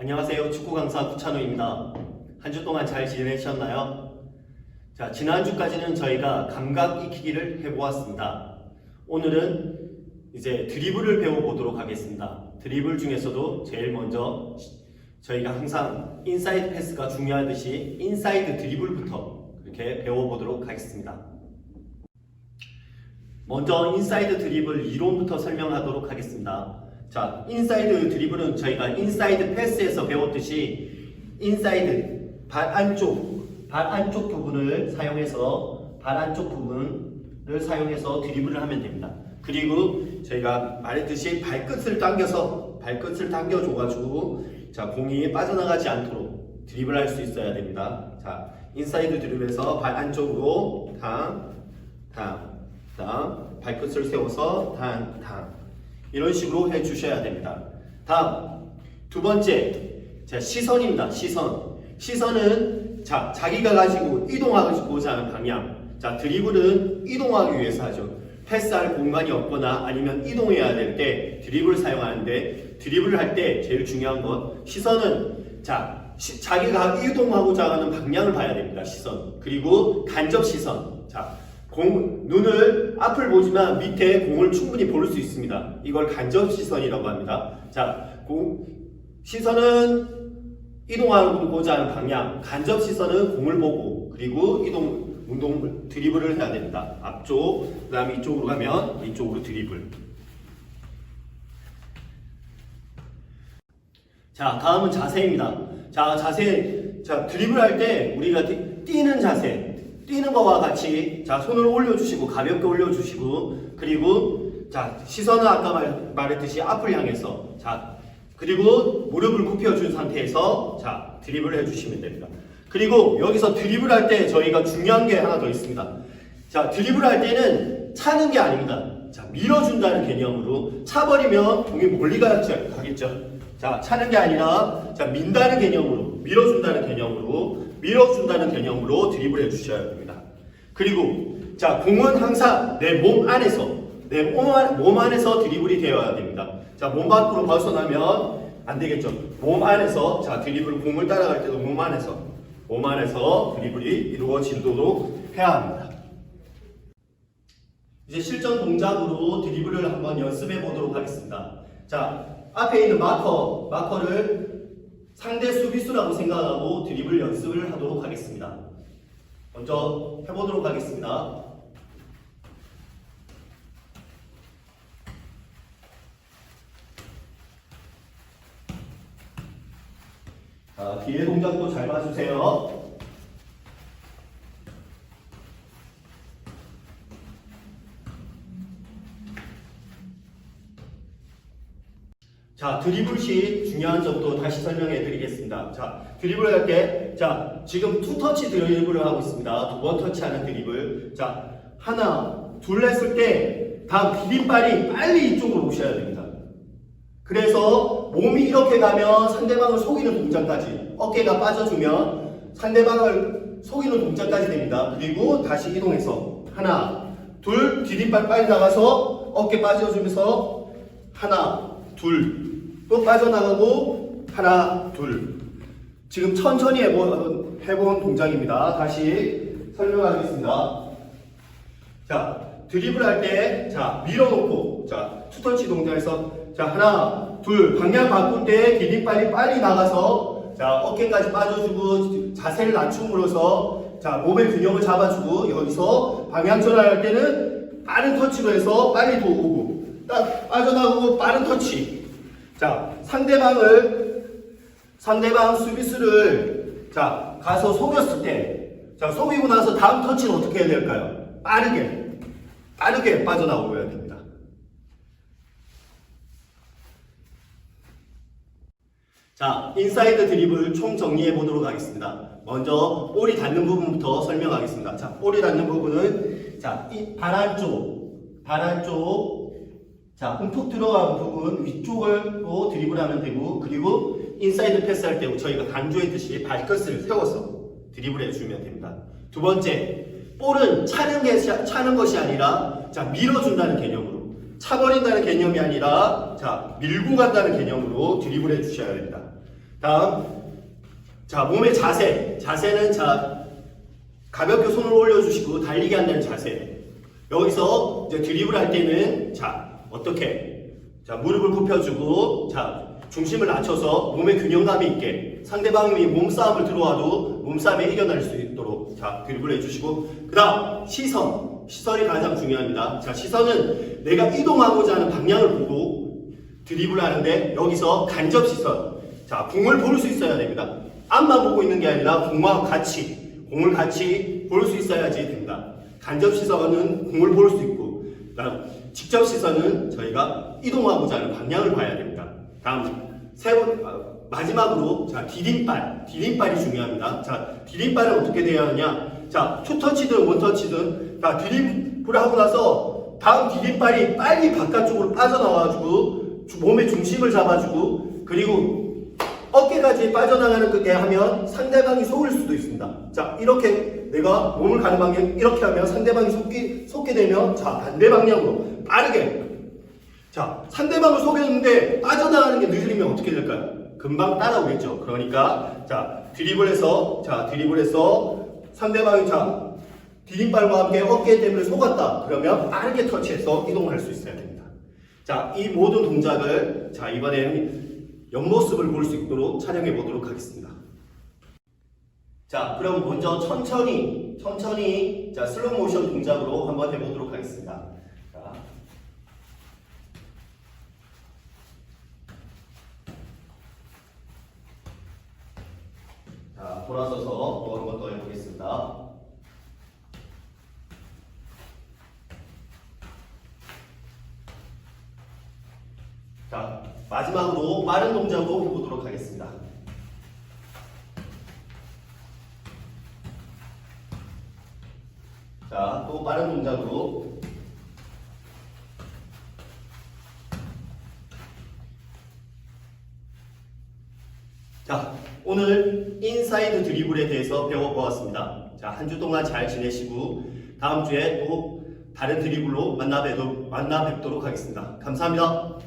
안녕하세요. 축구 강사 구찬호입니다. 한 주 동안 잘 지내셨나요? 자, 지난주까지는 저희가 감각 익히기를 해보았습니다. 오늘은 이제 드리블을 배워보도록 하겠습니다. 드리블 중에서도 제일 먼저 저희가 항상 인사이드 패스가 중요하듯이 인사이드 드리블부터 이렇게 배워보도록 하겠습니다. 먼저 인사이드 드리블 이론부터 설명하도록 하겠습니다. 자, 인사이드 드리블은 저희가 인사이드 패스에서 배웠듯이 인사이드 발 안쪽 발 안쪽 부분을 사용해서 발 안쪽 부분을 사용해서 드리블을 하면 됩니다. 그리고 저희가 말했듯이 발끝을 당겨서 발끝을 당겨 줘 가지고 자 공이 빠져나가지 않도록 드리블할 수 있어야 됩니다. 자 인사이드 드리블에서 발 안쪽으로 당, 당, 당 발끝을 세워서 당, 당 이런 식으로 해 주셔야 됩니다. 다음 두 번째 자 시선입니다. 시선 시선은 자 자기가 가지고 이동하고자 하는 방향 자 드리블은 이동하기 위해서 하죠. 패스할 공간이 없거나 아니면 이동해야 될 때 드리블을 사용하는데 드리블을 할 때 제일 중요한 건 시선은 자 시- 자기가 이동하고자 하는 방향을 봐야 됩니다. 시선 그리고 간접 시선 자 공, 눈을 앞을 보지만 밑에 공을 충분히 볼 수 있습니다. 이걸 간접 시선이라고 합니다. 자, 공, 시선은 이동하고자 하는 방향, 간접 시선은 공을 보고, 그리고 이동, 운동, 드리블을 해야 됩니다. 앞쪽, 그 다음에 이쪽으로 가면 이쪽으로 드리블. 자, 다음은 자세입니다. 자, 자세. 자, 드리블 할 때 우리가 뛰- 뛰는 자세. 뛰는 거와 같이 자, 손을 올려주시고 가볍게 올려주시고 그리고 자, 시선은 아까 말, 말했듯이 앞을 향해서 자, 그리고 무릎을 굽혀준 상태에서 자, 드리블을 해주시면 됩니다. 그리고 여기서 드리블 할때 저희가 중요한 게 하나 더 있습니다. 자, 드리블 할 때는 차는 게 아닙니다. 자, 밀어준다는 개념으로 차버리면 공이 멀리 가겠죠. 가겠죠. 자, 차는 게 아니라 자, 민다는 개념으로, 밀어준다는 개념으로, 밀어준다는 개념으로 드리블 해주셔야 됩니다. 그리고 자, 공은 항상 내 몸 안에서, 내 몸, 안에서 드리블이 되어야 됩니다. 자, 몸 밖으로 벗어나면 안 되겠죠. 몸 안에서, 자, 드리블 공을 따라갈 때도 몸 안에서, 몸 안에서 드리블이 이루어지도록 해야 합니다. 이제 실전 동작으로 드리블을 한번 연습해 보도록 하겠습니다. 자, 앞에 있는 마커, 마커를 상대 수비수라고 생각하고 드리블 연습을 하도록 하겠습니다. 먼저 해보도록 하겠습니다. 자, 뒤에 동작도 잘 봐주세요. 자, 드리블 시 중요한 점도 다시 설명해 드리겠습니다. 자, 드리블 할 때, 자, 지금 투 터치 드리블을 하고 있습니다. 두 번 터치하는 드리블. 자, 하나, 둘 했을 때, 다음 비빔발이 빨리 이쪽으로 오셔야 됩니다. 그래서 몸이 이렇게 가면 상대방을 속이는 동작까지, 어깨가 빠져주면 상대방을 속이는 동작까지 됩니다. 그리고 다시 이동해서, 하나, 둘, 디딤발 빨리 나가서 어깨 빠져주면서, 하나, 둘, 또 빠져나가고 하나, 둘. 지금 천천히 해본, 해본 동작입니다. 다시 설명하겠습니다. 자, 드리블 할 때, 자, 밀어놓고, 자, 투터치 동작에서, 자, 하나, 둘, 방향 바꿀 때 디딤발이 빨리 나가서, 자, 어깨까지 빠져주고, 자세를 낮춤으로써, 자, 몸의 균형을 잡아주고, 여기서 방향 전환할 때는 빠른 터치로 해서 빨리 딱 빠져나가고 빠른 터치. 자, 상대방을, 상대방 수비수를, 자, 가서 속였을 때, 자, 속이고 나서 다음 터치는 어떻게 해야 될까요? 빠르게, 빠르게 빠져나오셔야 됩니다. 자, 인사이드 드리블 총 정리해 보도록 하겠습니다. 먼저 볼이 닿는 부분부터 설명하겠습니다. 자, 볼이 닿는 부분은 자, 이 발 안쪽, 발 안쪽, 자, 움푹 들어간 부분 위쪽으로 드리블하면 되고, 그리고 인사이드 패스할 때 저희가 강조했듯이 발끝을 세워서 드리블해 주면 됩니다. 두 번째, 볼은 차는 게 차는 것이 아니라 자 밀어준다는 개념으로 차버린다는 개념이 아니라 자 밀고 간다는 개념으로 드리블해 주셔야 됩니다. 다음 자 몸의 자세 자세는 자 가볍게 손을 올려주시고 달리기 한다는 자세 여기서 이제 드리블 할 때는 자 어떻게? 자 무릎을 굽혀주고 자 중심을 낮춰서 몸의 균형감이 있게 상대방이 몸싸움을 들어와도 몸싸움에 이겨낼 수 있도록 자 드리블 해주시고 그 다음 시선. 시선이 가장 중요합니다. 자 시선은 내가 이동하고자 하는 방향을 보고 드리블 하는데 여기서 간접 시선. 자 공을 볼 수 있어야 됩니다. 앞만 보고 있는 게 아니라 공과 같이 공을 같이 볼 수 있어야지 됩니다. 간접 시선은 공을 볼 수 있고 다음 직접 시선은 저희가 이동하고자 하는 방향을 봐야 됩니다. 다음 세 번, 아, 마지막으로 자 디딤발. 디딤발이 중요합니다. 자 디딤발은 어떻게 돼야 하냐? 자 투터치든 원터치든 자 드리블을 하고 나서 다음 디딤발이 빨리 바깥쪽으로 빠져나와가지고 주- 몸의 중심을 잡아주고 그리고 어깨까지 빠져나가는 그게 하면 상대방이 속을 수도 있습니다. 자, 이렇게 내가 몸을 가는 방향 이렇게 하면 상대방이 속기, 속게 되면 자, 반대 방향으로 빠르게 자, 상대방을 속였는데 빠져나가는 게 늦으면 어떻게 될까요? 금방 따라오겠죠. 그러니까 자, 드리블해서 자, 드리블해서 상대방이 자, 디딤발과 함께 어깨 때문에 속았다. 그러면 빠르게 터치해서 이동할 수 있어야 됩니다. 자, 이 모든 동작을 자, 이번에는 옆모습을 볼 수 있도록 촬영해 보도록 하겠습니다. 자, 그럼 먼저 천천히, 천천히, 자, 슬로우 모션 동작으로 한번 해보도록 하겠습니다. 자. 자, 돌아서서 또 한 번 더 해보겠습니다. 자, 마지막으로 빠른 동작으로 해보도록 하겠습니다. 자, 또 빠른 동작으로. 자, 오늘 인사이드 드리블에 대해서 배워보았습니다. 자, 한 주 동안 잘 지내시고 다음 주에 또 다른 드리블로 만나 뵙도록, 하겠습니다. 감사합니다.